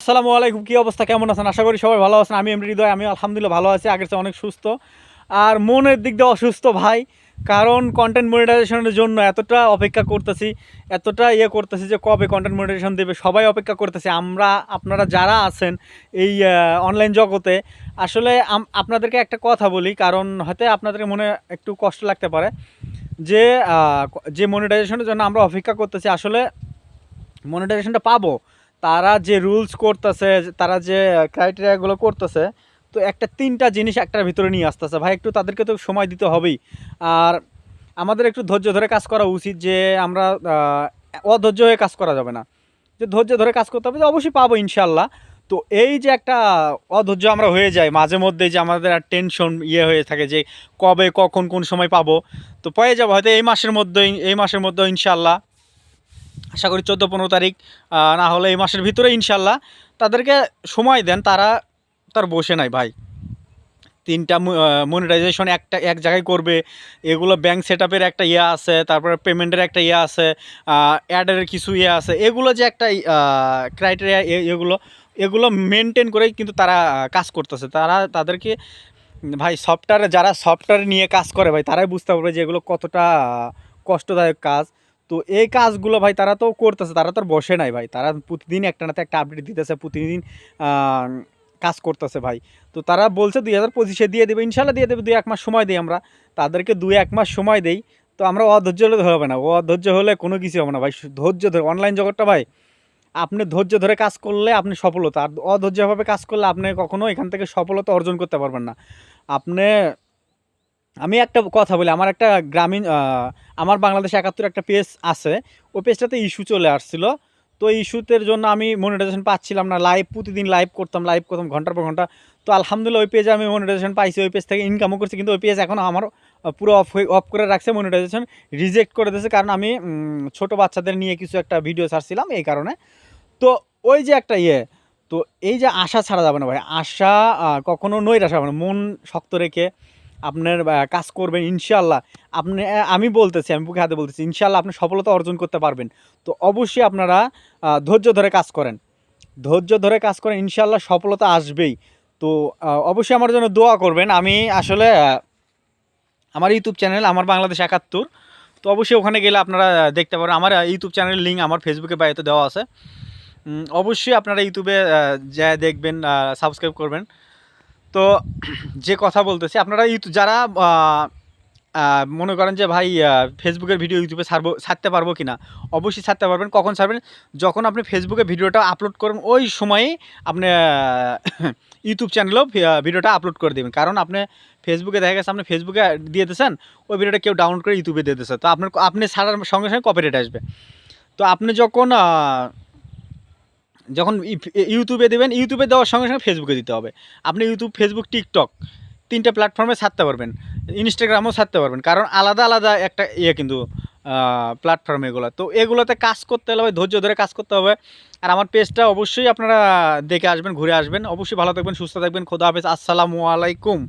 আসসালামু আলাইকুম, কী অবস্থা? কেমন আছেন? আশা করি সবাই ভালো আছেন। আমি এমনি হৃদয় আমি আলহামদুলিল্লাহ ভালো আছি। আগের চেয়ে অনেক সুস্থ। আর মনের দিক দিয়ে অসুস্থ ভাই, কারণ কন্টেন্ট মনিটাইজেশনের জন্য এতটা অপেক্ষা করতেছি, এতটা ইয়ে করতেছি যে কবে কন্টেন্ট মনিটাইজেশন দেবে, সবাই অপেক্ষা করতেছে। আমরা, আপনারা যারা আছেন এই অনলাইন জগতে, আসলে আপনাদেরকে একটা কথা বলি, কারণ হয়তো আপনাদের মনে একটু কষ্ট লাগতে পারে যে যে মনিটাইজেশনের জন্য আমরা অপেক্ষা করতেছি, আসলে মনিটাইজেশনটা পাবো। তারা যে রুলস করতেছে, তারা যে ক্রাইটেরিয়াগুলো করতেছে, তো একটা তিনটা জিনিস একটার ভিতরে নিয়ে আসতেছে। ভাই, একটু তাদেরকে তো সময় দিতে হবেই। আর আমাদের একটু ধৈর্য ধরে কাজ করা উচিত যে আমরা অধৈর্য হয়ে কাজ করা যাবে না। যে ধৈর্য ধরে কাজ করতে হবে যে অবশ্যই পাবো ইনশাল্লাহ তো এই যে একটা অধৈর্য আমরা হয়ে যাই, মাঝে মধ্যে যে আমাদের আর টেনশন ইয়ে হয়ে থাকে যে কবে, কখন, কোন সময় পাবো। তো পেয়ে যাব হয়তো এই মাসের মধ্যেই, এই মাসের মধ্যে ইনশাল্লাহ আশা করি চোদ্দ পনেরো তারিখ না হলে এই মাসের ভিতরে ইনশাল্লাহ। তাদেরকে সময় দেন, তারা তার বসে নাই ভাই। তিনটা মনিটাইজেশন একটা, এক জায়গায় করবে। এগুলো ব্যাংক সেট একটা ইয়ে আছে, তারপরে পেমেন্টের একটা ইয়ে আছে অ্যাডের কিছু ইয়ে আছে। এগুলো যে একটা ক্রাইটেরিয়া এগুলো এগুলো মেনটেন করেই কিন্তু তারা কাজ করতেছে। তারা তাদেরকে, ভাই সফটওয়্যারে যারা সফটওয়্যার নিয়ে কাজ করে ভাই, তারাই বুঝতে পারবে যে এগুলো কতটা কষ্টদায়ক কাজ। তো এই কাজগুলো ভাই তারা তো করতেছে, তারা তো বসে নাই ভাই। তারা প্রতিদিন একটা নাতে একটা আপডেট দিতেছে, প্রতিদিন কাজ করতেছে ভাই। তো তারা বলছে দুই হাজার পঁচিশে দিয়ে দেবে, ইনশাল্লাহ দিয়ে দেবে, দুই এক মাস সময় দিই আমরা। তাদেরকে দুই এক মাস সময় দেই, তো আমরা অধৈর্য হলে হবে না। অধৈর্য হলে কোনো কিছু হবে না ভাই। ধৈর্য ধরে অনলাইন জগৎটা ভাই, আপনি ধৈর্য ধরে কাজ করলে আপনি সফলতা। আর অধৈর্যভাবে কাজ করলে আপনি কখনো এখান থেকে সফলতা অর্জন করতে পারবেন না। আপনি আমি একটা কথা বলি, আমার একটা গ্রামীণ আমার বাংলাদেশে একাত্তর একটা পেজ আছে, ওই পেজটাতে ইস্যু চলে আসছিল। তো ইস্যুতের জন্য আমি মনিটাইজেশন পাচ্ছিলাম না লাইভ প্রতিদিন লাইভ করতাম লাইভ করতাম ঘণ্টার পর ঘণ্টা। তো আলহামদুলিল্লাহ, ওই পেজে আমি মনিটাইজেশন পাইছি, ওই পেজ থেকে ইনকামও করছি, কিন্তু ওই পেজ এখন আমার পুরো অফ হয়ে অফ করে রাখছে মনিটাইজেশন রিজেক্ট করে দিয়েছে, কারণ আমি ছোট বাচ্চাদের নিয়ে কিছু একটা ভিডিও ছাড়ছিলাম এই কারণে। তো ওই যে একটা ইয়ে তো এই যে আশা ছাড়া যাবে না ভাই, আশা কখনো নৈরাশা হবে না, মন শক্ত রেখে আপনার কাজ করবেন, ইনশাল্লাহ। আপনি আমি বলতেছি, আমি বুকে হাতে বলতেছি, ইনশাল্লাহ আপনি সফলতা অর্জন করতে পারবেন। তো অবশ্যই আপনারা ধৈর্য ধরে কাজ করেন। ধৈর্য ধরে কাজ করেন, ইনশাল্লাহ সফলতা আসবেই। তো অবশ্যই আমার জন্য দোয়া করবেন। আমি আসলে আমার ইউটিউব চ্যানেল আমার বাংলাদেশ একাত্তর। তো অবশ্যই ওখানে গেলে আপনারা দেখতে পারেন। আমার ইউটিউব চ্যানেলের লিঙ্ক আমার ফেসবুকে বাড়িতে দেওয়া আছে। অবশ্যই আপনারা ইউটিউবে যা দেখবেন সাবস্ক্রাইব করবেন। তো যে কথা বলতেছি, আপনারা ইউটিউব যারা মনে করেন যে ভাই ফেসবুকের ভিডিও ইউটিউবে ছাড়বো ছাড়তে পারব কি না অবশ্যই ছাড়তে পারবেন। কখন ছাড়বেন যখন আপনি ফেসবুকে ভিডিওটা আপলোড করবেন ওই সময়েই আপনি ইউটিউব চ্যানেলেও ভিডিওটা আপলোড করে দেবেন। কারণ আপনি ফেসবুকে দেখা গেছে, আপনি ফেসবুকে দিয়ে দিয়েছেন, ওই ভিডিওটা কেউ ডাউনলোড করে ইউটিউবে দিয়ে দিয়েছে। তো আপনার, আপনি ছাড়ার সঙ্গে সঙ্গে কপিরাইট আসবে। তো আপনি যখন যখন ইউটিউবে দেবেন, ইউটিউবে দেওয়ার সঙ্গে সঙ্গে ফেসবুকে দিতে হবে। আপনি ইউটিউব ফেসবুক টিকটক তিনটা প্ল্যাটফর্মে ছাড়তে পারবেন। ইনস্টাগ্রামও ছাড়তে পারবেন। কারণ আলাদা আলাদা একটা ইয়ে কিন্তু প্ল্যাটফর্ম এগুলো। তো এগুলোতে কাজ করতে হলে ধৈর্য ধরে কাজ করতে হবে। আর আমার পেজটা অবশ্যই আপনারা দেখে আসবেন, ঘুরে আসবেন। অবশ্যই ভালো থাকবেন, সুস্থ থাকবেন। খোদা হাফেজ। আসসালামু আলাইকুম।